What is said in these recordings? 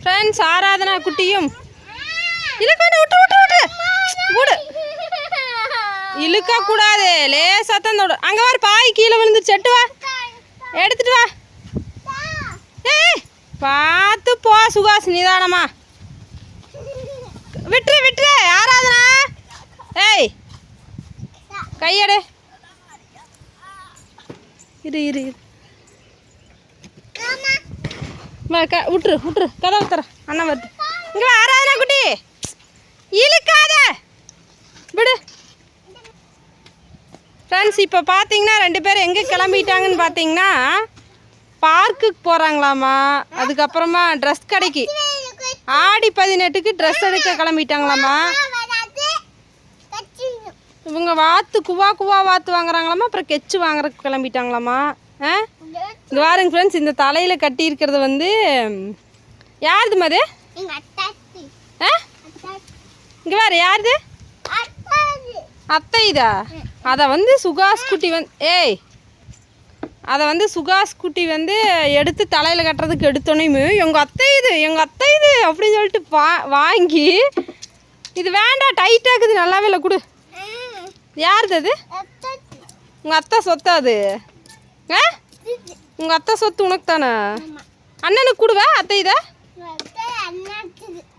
Friends Aradhana குட்டியும். இழுக்கான விட்டு விட்டு விட்டு விடு இழுக்க கூடாது. லேசா தான் தொடு. அங்க வர பாய் கீழே விழுந்துருச்சு. செட்டு வா. எடுத்துட்டு வா. ஏய் பார்த்து போ சுகாஸ் நிதானமா. விட்டுரு விட்டுரு. ஆராதனா. ஏய் கையடு. இரு இரு இரு வா, க- விட்டுரு விட்டுரு கதவு தர அண்ணா வருது இங்கே ஆராதனா குட்டி. இழுக்காத. விடு. ஃப்ரெண்ட்ஸ் இப்போ பார்த்தீங்கன்னா ரெண்டு பேரும் எங்கே கிளம்பிட்டாங்கன்னு பார்த்தீங்கன்னா பார்க்குக்கு போகிறாங்களாமா அதுக்கப்புறமா ட்ரெஸ் கடைக்கு. ஆடி பதினெட்டுக்கு ட்ரெஸ் எடுக்க கிளம்பிட்டாங்களாமா? இவங்க வாத்து குவா குவா வாத்து வாங்குறாங்களாமா? அப்புறம் கெச்சு வாங்குறதுக்கு கிளம்பிட்டாங்களாமா? ஆ? இங்கே பாருங்க ஃப்ரெண்ட்ஸ் இந்த தலையில் கட்டி இருக்கிறது வந்து யாருது மது ஆ? இங்கே வேறு யாருது? அத்தை இதா அதை வந்து சுகாஸ் குட்டி வந்து ஏய் அதை வந்து சுகாஸ் குட்டி வந்து எடுத்து தலையில் கட்டுறதுக்கு எடுத்தோன்னே எங்கள் அத்தை இது எங்கள் அத்தை இது அப்படின்னு சொல்லிட்டு வா வாங்கி இது வேண்டாம் டைட்டாக இருக்குது நல்லாவே இல்லை கொடு. யாருது அது? உங்கள் அத்தை சொத்தா அது? ஆ? உங்கள் அத்தை சொத்து உனக்கு தானே அண்ணனுக்கு கொடுவா அத்தை இதை?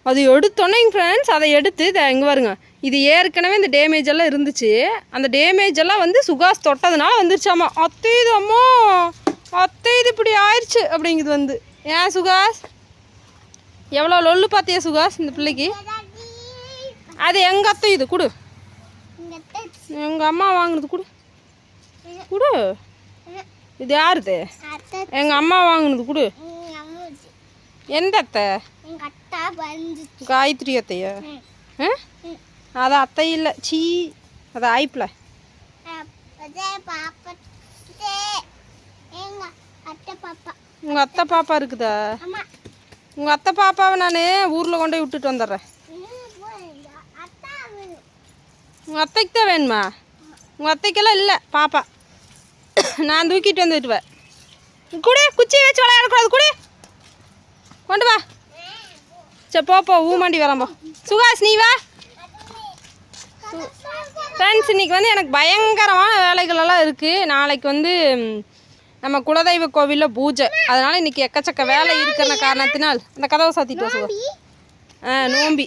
அது எடுத்தோன்னே ஃப்ரெண்ட்ஸ் அதை எடுத்து இதை இங்கே பாருங்க. இது ஏற்கனவே இந்த டேமேஜ் எல்லாம் இருந்துச்சு. அந்த டேமேஜ் எல்லாம் வந்து சுகாஸ் தொட்டதுனால வந்துருச்சாமா. அத்தை இது அம்மா அத்தை இது இப்படி ஆயிடுச்சு அப்படிங்குது வந்து. ஏன் சுகாஸ் எவ்வளோ லொல்லு பார்த்தியா சுகாஸ் இந்த பிள்ளைக்கு? அது எங்கள் அத்தை இது? கொடு. எங்கள் அம்மா வாங்கினது கொடு. கொடு. இது யாருது? எங்கள் அம்மா வாங்கினது கொடு. எந்த அத்தை? காயத்ரி அத்தையா. அது அத்தை இல்லை. சீ. அது ஆயிப்பில் உங்கள் அத்தை பாப்பா. இருக்குதா? உங்கள் அத்தை பாப்பாவை நான் ஊரில் கொண்டு போய் விட்டுட்டு வந்துடுறேன். உங்கள் அத்தைக்கு தான் வேணுமா? உங்கள் அத்தைக்கெல்லாம் இல்லை பாப்பா. நான் தூக்கிட்டு வந்துட்டுவேன் கூட குச்சி வச்சு விளையாடக்கூடாது குடி. கொண்டு வா. சரி போப்போ ஊமாண்டி வரம்போ சுகாஸ் நீ வா. ஃப்ரெண்ட்ஸ் இன்னைக்கு வந்து எனக்கு பயங்கரமான வேலைகளெல்லாம் இருக்குது நாளைக்கு வந்து நம்ம குலதெய்வ கோவிலில் பூஜை. அதனால் இன்னைக்கு எக்கச்சக்க வேலை இருக்கிற காரணத்தினால் அந்த கதவை சாத்திட்டு வா சுகா. ஆ நோம்பி.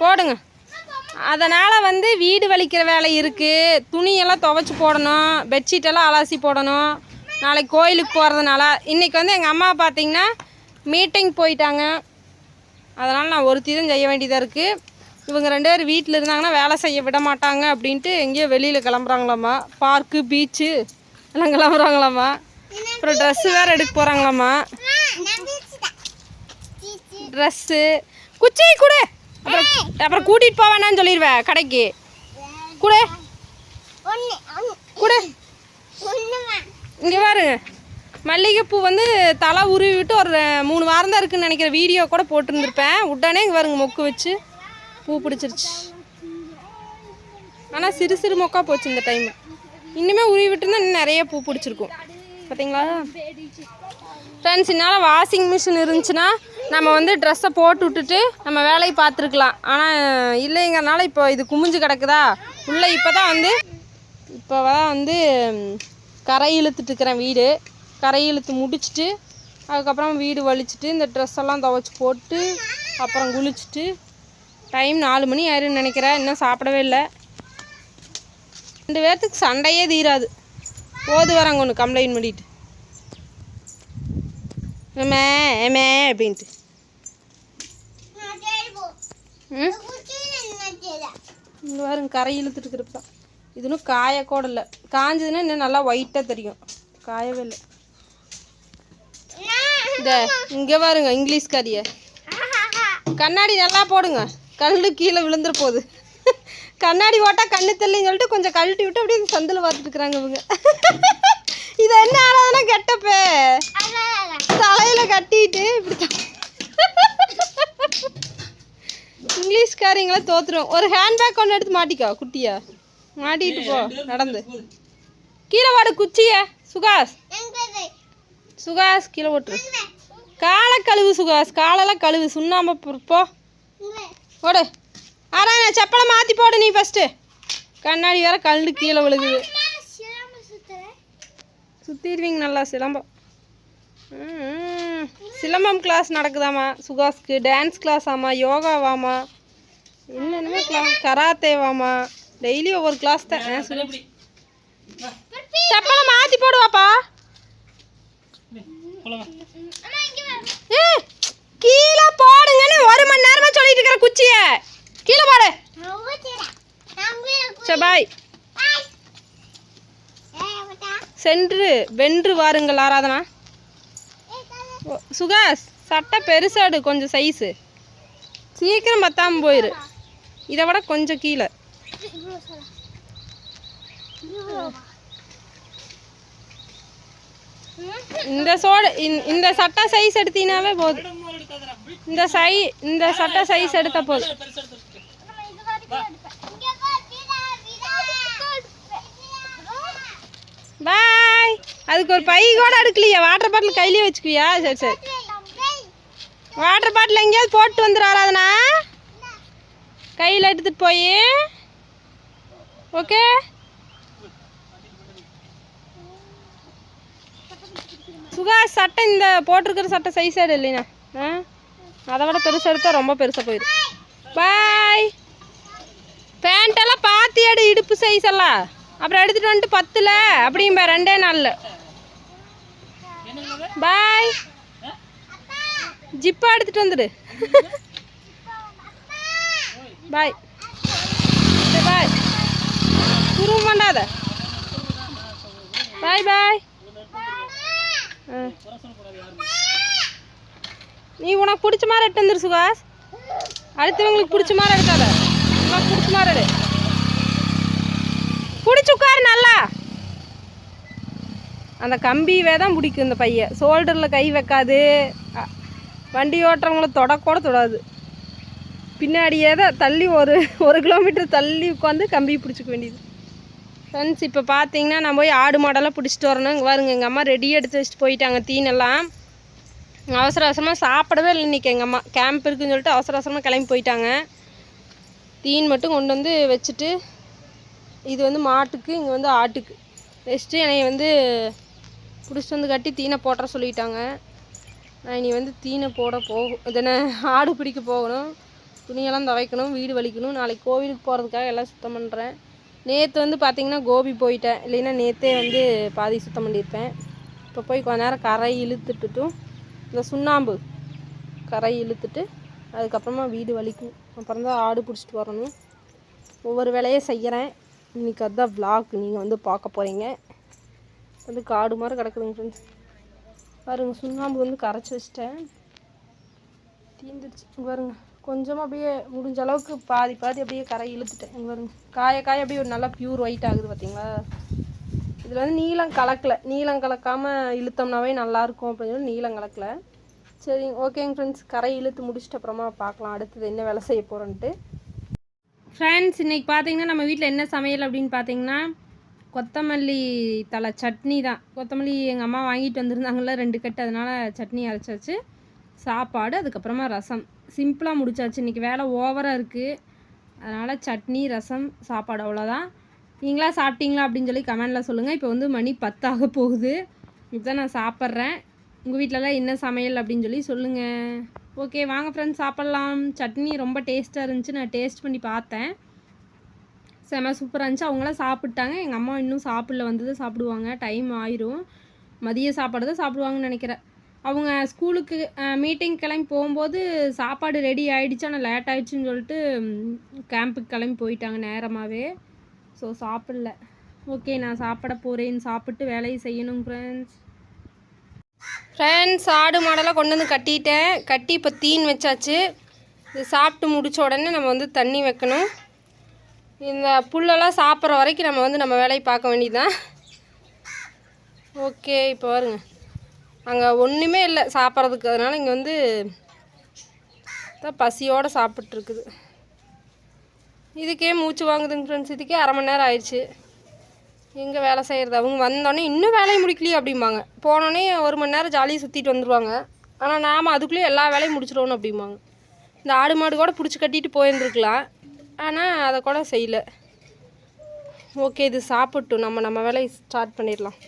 போடுங்க. அதனால் வந்து வீடு வலிக்கிற வேலை இருக்குது துணியெல்லாம் துவைச்சி போடணும். பெட்ஷீட்டெல்லாம் அலசி போடணும். நாளைக்கு கோயிலுக்கு போகிறதுனால இன்றைக்கி வந்து எங்கள் அம்மா பார்த்தீங்கன்னா மீட்டிங் போயிட்டாங்க. அதனால் நான் ஒருத்தி தான் செய்ய வேண்டியதாக இருக்குது இவங்க ரெண்டு பேர் வீட்டில் இருந்தாங்கன்னா வேலை செய்ய விட மாட்டாங்க அப்படின்ட்டு எங்கேயோ வெளியில் கிளம்புறாங்களாம்மா பார்க்கு பீச்சு எல்லாம் கிளம்புறாங்களாம்மா அப்புறம் ட்ரெஸ்ஸு வேறு எடுக்க போகிறாங்களாம்மா ட்ரெஸ்ஸு குச்சி கொடு. அப்புறம் அப்புறம் கூட்டிகிட்டு போவேனான்னு சொல்லிடுவேன் கடைக்கு. கொடு. கொடு. இங்கே பாருங்க மல்லிகைப்பூ வந்து தலை உருவி விட்டு ஒரு மூணு வாரம் தான் இருக்குன்னு நினைக்கிற வீடியோ கூட போட்டிருந்துருப்பேன். உடனே இங்கே பாருங்க மொக்கு வச்சு பூ பிடிச்சிருச்சு. ஆனால் சிறு சிறு மொக்கா போச்சு இந்த டைம் இன்னுமே உருவி விட்டுருந்தா இன்னும் நிறைய பூ பிடிச்சிருக்கும். பார்த்தீங்களா ஃப்ரெண்ட்ஸ் என்னால் வாஷிங் மிஷின் இருந்துச்சுன்னா நம்ம வந்து ட்ரெஸ்ஸை போட்டு விட்டுட்டு நம்ம வேலையை பார்த்துருக்கலாம். ஆனால் இல்லைங்கிறனால இப்போ இது குமிஞ்சு கிடக்குதா? உள்ளே இப்போ தான் வந்து இப்போ தான் வந்து கரை இழுத்துட்டுருக்கிறேன் வீடு. கரை இழுத்து முடிச்சுட்டு அதுக்கப்புறம் வீடு வலிச்சுட்டு இந்த ட்ரெஸ் எல்லாம் துவைச்சி போட்டு அப்புறம் குளிச்சுட்டு டைம் நாலு மணி ஆயிரும்னு நினைக்கிறேன். இன்னும் சாப்பிடவே இல்லை. ரெண்டு பேர்த்துக்கு சண்டையே தீராது. போது வராங்க ஒன்று கம்ப்ளைண்ட் பண்ணிட்டு. ஏமே ஏமே அப்படின்ட்டு. இந்த வாரம் கரை இழுத்துட்டு இருக்கிறப்ப. இது இன்னும் காய கூட இல்லை காஞ்சதுன்னா இன்னும் நல்லா ஒயிட்டாக தெரியும். காயவே இல்லை. இந்த இங்கே பாருங்க இங்கிலீஷ்காரிய கண்ணாடி நல்லா போடுங்க. கல்லு கீழே விழுந்துற போகுது கண்ணாடி போட்டால் கண்ணு தெரியலன்னு சொல்லிட்டு கொஞ்சம் கழட்டி விட்டு அப்படியே சந்தில் பார்த்துட்டு இருக்கிறாங்க இவங்க. இது என்ன ஆனாதுன்னா கெட்டப்பே. தலையில் கட்டிட்டு இப்படி த- இங்கிலீஷ்காரங்கள தோத்துரும் ஒரு ஹேண்ட்பேக் ஒன்று எடுத்து மாட்டிக்கோ குட்டியா. மாட்டிட்டு போ நடந்து. கீழே வாடு குச்சிய. சுகாஷ் சுகாஷ் கீழே ஓட்டுரு காலை கழுவு சுகாஷ் காலெல்லாம் கழுவு. சுண்ணாம்பு போ- போ. ஓடு. ஆனா நான் செப்பலை மாற்றி போடு நீ ஃபஸ்ட்டு கண்ணாடி வேற கழுண்டு கீழே விழுகுது. சுற்றிடுவீங்க நல்லா சிலம்பம். ம், சிலம்பம் கிளாஸ் நடக்குதாம்மா. சுகாஸ்க்கு டான்ஸ் கிளாஸ் ஆமா யோகாவாமா. என்னென்னமே கிளாஸ் கராத்தேவாமா டெய்லி ஒவ்வொரு கிளாஸ் தான். சொல்லு. செப்பலை மாற்றி போடுவாப்பா. கீழே போடுங்கன்னு ஒரு மணி நேரமா சொல்லிட்டு இருக்கிற குச்சிய. கீழே போடு. சரி பாய் சென்று வென்று வாருங்கள் ஆராதனா. ஓ, சுகாஸ் சட்டை பெருசாடு கொஞ்சம் சைஸு சீக்கிரம் பத்தாம போயிரு. இதை விட கொஞ்சம் கீழே. இந்த சோடு இந்த- இந்த சட்டை சைஸ் எடுத்தீங்கனாவே போதும். இந்த சை இந்த சட்டை சைஸ் எடுத்த போதும். பாய் அதுக்கு ஒரு பை கூட எடுக்கலையா. வாட்டர் பாட்டில் கையிலேயே வச்சுக்குவியா? சரி சரி. வாட்டர் பாட்டில் எங்கேயாவது போட்டு வந்துடுவாராதுண்ணா கையில் எடுத்துகிட்டு போய். ஓகே சுகாஷ் சட்டை இந்த போட்டிருக்கிற சட்டை சைஸ் எடு இல்லைண்ணா ஆ? அதை விட பெருசாக எடுத்தால் ரொம்ப பெருசாக போயிடும் பாய் பேண்ட்டெல்லாம் பார்த்து எடு இடுப்பு சைஸ் எல்லாம். அப்புறம் எடுத்துகிட்டு வந்துட்டு பத்தில். அப்படிம்பா ரெண்டே நாளில். பாய் ஜிப்பா எடுத்துகிட்டு வந்துடு. பாய் பாய் குருவம் பண்ணாத பாய் பாய். நீ உனக்கு பிடிச்ச மாதிரி எடுத்து வந்துரு சுகாஸ் அடுத்தவங்களுக்கு பிடிச்ச மாதிரி எடுக்காத உனக்கு பிடிச்ச மாதிரி எடு. பிடிச்சி உட்காரு நல்லா. அந்த கம்பியவே தான் பிடிக்கும் இந்த பையன் ஷோல்டரில் கை வைக்காது. வண்டி ஓட்டுறவங்கள தொடக்கூட தொடாது. பின்னாடியே தான் தள்ளி ஒரு ஒரு கிலோமீட்டர் தள்ளி உட்காந்து கம்பி பிடிச்சிக்க வேண்டியது. ஃப்ரெண்ட்ஸ் இப்போ பார்த்தீங்கன்னா நான் போய் ஆடு மாடெல்லாம் பிடிச்சிட்டு வரணும். இங்கே பாருங்க எங்கள் அம்மா ரெடி எடுத்து வச்சுட்டு போயிட்டாங்க தீனெல்லாம். அவசர அவசரமாக சாப்பிடவே இல்லை இன்றைக்கி எங்கள் அம்மா. கேம்ப் இருக்குன்னு சொல்லிட்டு அவசர அவசரமாக கிளம்பி போயிட்டாங்க. தீன் மட்டும் கொண்டு வந்து வச்சுட்டு இது வந்து மாட்டுக்கு இங்கே வந்து ஆட்டுக்கு. வச்சுட்டு என்னை வந்து பிடிச்சிட்டு வந்து கட்டி தீனை போட்டுற சொல்லிட்டாங்க. நான் இனி வந்து தீனை போட போகும் இதனை ஆடு பிடிக்க போகணும். துணியெல்லாம் துவைக்கணும் வீடு வலிக்கணும். நாளைக்கு கோவிலுக்கு போகிறதுக்காக எல்லாம் சுத்தம் பண்ணுறேன் நேற்று வந்து பார்த்திங்கன்னா கோபி போயிட்டேன். இல்லைன்னா நேற்றே வந்து பாதி சுத்தம் பண்ணியிருப்பேன். இப்போ போய் கொஞ்ச நேரம் கரை இழுத்துட்டுட்டும் இந்த சுண்ணாம்பு கரை இழுத்துட்டு அதுக்கப்புறமா வீடு வலிக்கும். அப்புறம் தான் ஆடு பிடிச்சிட்டு வரணும். ஒவ்வொரு வேலையை செய்கிறேன் இன்றைக்கி அதுதான் விளாக் நீங்கள் வந்து பார்க்க போகிறீங்க வந்து காடு மாதிரி கிடக்குதுங்க ஃப்ரெண்ட்ஸ் பாருங்கள் சுண்ணாம்பு வந்து கரைச்சி வச்சிட்டேன். தீந்துருச்சு பாருங்கள் கொஞ்சமாக அப்படியே முடிஞ்ச அளவுக்கு பாதி பாதி அப்படியே கரை இழுத்துட்டேன். இங்கே பாருங்க. காய காய அப்படியே ஒரு நல்லா பியூர் ஒயிட் ஆகுது பார்த்தீங்களா இதில் வந்து நீளம் கலக்கல. நீளம் கலக்காமல் இழுத்தோம்னாவே நல்லாயிருக்கும் அப்படின்னு சொல்லி நீளம் கலக்கல. சரி ஓகேங்க ஃப்ரெண்ட்ஸ் கரை இழுத்து முடிச்சிட்டு அப்புறமா பார்க்கலாம். அடுத்தது என்ன வேலை செய்ய போகிறோன்ட்டு ஃப்ரெண்ட்ஸ் இன்றைக்கி பார்த்தீங்கன்னா நம்ம வீட்டில் என்ன சமையல் அப்படின்னு பார்த்தீங்கன்னா கொத்தமல்லி தலை சட்னி தான். கொத்தமல்லி எங்கள் அம்மா வாங்கிட்டு வந்திருந்தாங்கல்ல ரெண்டு கட்டு. அதனால் சட்னி அரைச்சாச்சு. சாப்பாடு அதுக்கப்புறமா ரசம். சிம்பிளாக முடிச்சாச்சு. இன்றைக்கி வேலை ஓவராக இருக்குது அதனால் சட்னி ரசம் சாப்பாடு அவ்வளோதான் நீங்களா சாப்பிட்டீங்களா அப்படின்னு சொல்லி கமெண்டில் சொல்லுங்கள் இப்போ வந்து மணி பத்தாக போகுது. இப்போ நான் சாப்பிட்றேன். உங்கள் வீட்டிலலாம் என்ன சமையல் அப்படின்னு சொல்லி சொல்லுங்கள் ஓகே வாங்க ஃப்ரெண்ட்ஸ் சாப்பிட்லாம். சட்னி ரொம்ப டேஸ்ட்டாக இருந்துச்சு. நான் டேஸ்ட் பண்ணி பார்த்தேன். செம சூப்பராக இருந்துச்சு. அவங்களாம் சாப்பிட்டாங்க. எங்கள் அம்மா இன்னும் சாப்பிடல. வந்தது சாப்பிடுவாங்க. டைம் ஆயிரும். மதிய சாப்பாடு தான் சாப்பிடுவாங்கன்னு நினைக்கிறேன். அவங்க ஸ்கூலுக்கு மீட்டிங் கிளம்பி போகும்போது சாப்பாடு ரெடி ஆகிடுச்சு ஆனால் லேட் ஆயிடுச்சுன்னு சொல்லிட்டு கேம்புக்கு கிளம்பி போயிட்டாங்க நேரமாகவே ஸோ சாப்பிடல. ஓகே நான் சாப்பிட போகிறேன் சாப்பிட்டு வேலையை செய்யணும் ஃப்ரெண்ட்ஸ் ஃப்ரெண்ட்ஸ் ஆடு மாடெல்லாம் கொண்டு வந்து கட்டிட்டேன். கட்டி இப்போ தீன் வச்சாச்சு. இது சாப்பிட்டு முடித்த உடனே நம்ம வந்து தண்ணி வைக்கணும். இந்த புல்லெல்லாம் சாப்பிட்ற வரைக்கும் நம்ம வந்து நம்ம வேலையை பார்க்க வேண்டியதுதான். ஓகே இப்போ வருங்க. அங்கே ஒன்றுமே இல்லை சாப்பிட்றதுக்கு. அதனால் இங்கே வந்து தான் பசியோடு சாப்பிட்ருக்குது இதுக்கே மூச்சு வாங்குதுங்க ஃப்ரெண்ட்ஸ் இதுக்கே அரை மணி நேரம் ஆயிடுச்சு. எங்கே வேலை செய்கிறது அவங்க வந்தோடனே இன்னும் வேலையை முடிக்கலையே அப்படிம்பாங்க. போனோடனே ஒரு மணி நேரம் ஜாலியாக சுற்றிட்டு வந்துடுவாங்க ஆனால் நாம் அதுக்குள்ளேயே எல்லா வேலையும் முடிச்சிடணும் அப்படிம்பாங்க. இந்த ஆடு மாடு கூட பிடிச்சி கட்டிட்டு போயிருந்துருக்கலாம். ஆனால் அதை கூட செய்யல. ஓகே இது சாப்பிட்டும். நம்ம நம்ம வேலையை ஸ்டார்ட் பண்ணிடலாம்.